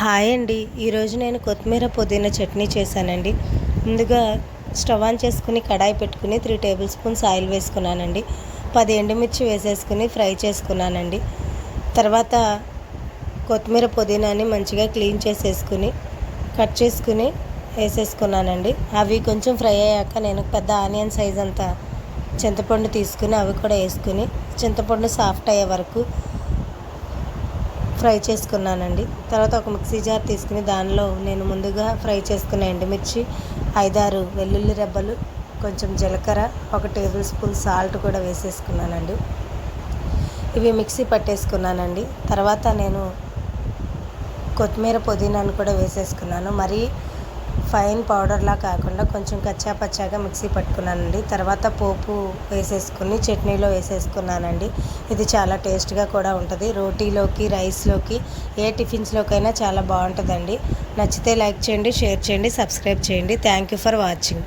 Hi అండి. ఈరోజు నేను కొత్తిమీర పుదీనా చట్నీ చేశానండి. ముందుగా స్టవ్ ఆన్ చేసుకుని కడాయి పెట్టుకుని త్రీ టేబుల్ స్పూన్స్ ఆయిల్ వేసుకున్నానండి. పది ఎండుమిర్చి వేసేసుకుని ఫ్రై చేసుకున్నానండి. తర్వాత కొత్తిమీర పుదీనాని మంచిగా క్లీన్ చేసేసుకుని కట్ చేసుకుని వేసేసుకున్నానండి. అవి కొంచెం ఫ్రై అయ్యాక నేను పెద్ద ఆనియన్ సైజ్ అంతా చింతపండు తీసుకుని అవి కూడా వేసుకుని చింతపండు సాఫ్ట్ అయ్యే వరకు ఫ్రై చేసుకున్నానండి. తర్వాత ఒక మిక్సీ జార్ తీసుకుని దానిలో నేను ముందుగా ఫ్రై చేసుకున్న ఎండుమిర్చి ఐదారు వెల్లుల్లి రెబ్బలు కొంచెం జీలకర్ర ఒక టేబుల్ స్పూన్ సాల్ట్ కూడా వేసేసుకున్నానండి. ఇవి మిక్సీ పట్టేసుకున్నానండి. తర్వాత నేను కొత్తిమీర పుదీనాను కూడా వేసేసుకున్నాను. మరీ ఫైన్ పౌడర్లా కాకుండా కొంచెం కచ్చా పచ్చాగా మిక్సీ పట్టుకున్నానండి. తర్వాత పోపు వేసేసుకుని చట్నీలో వేసేసుకున్నానండి. ఇది చాలా టేస్ట్గా కూడా ఉంటుంది. రోటీలోకి రైస్లోకి ఏ టిఫిన్స్లోకైనా చాలా బాగుంటుందండి. నచ్చితే లైక్ చేయండి షేర్ చేయండి సబ్స్క్రైబ్ చేయండి. Thank you for watching.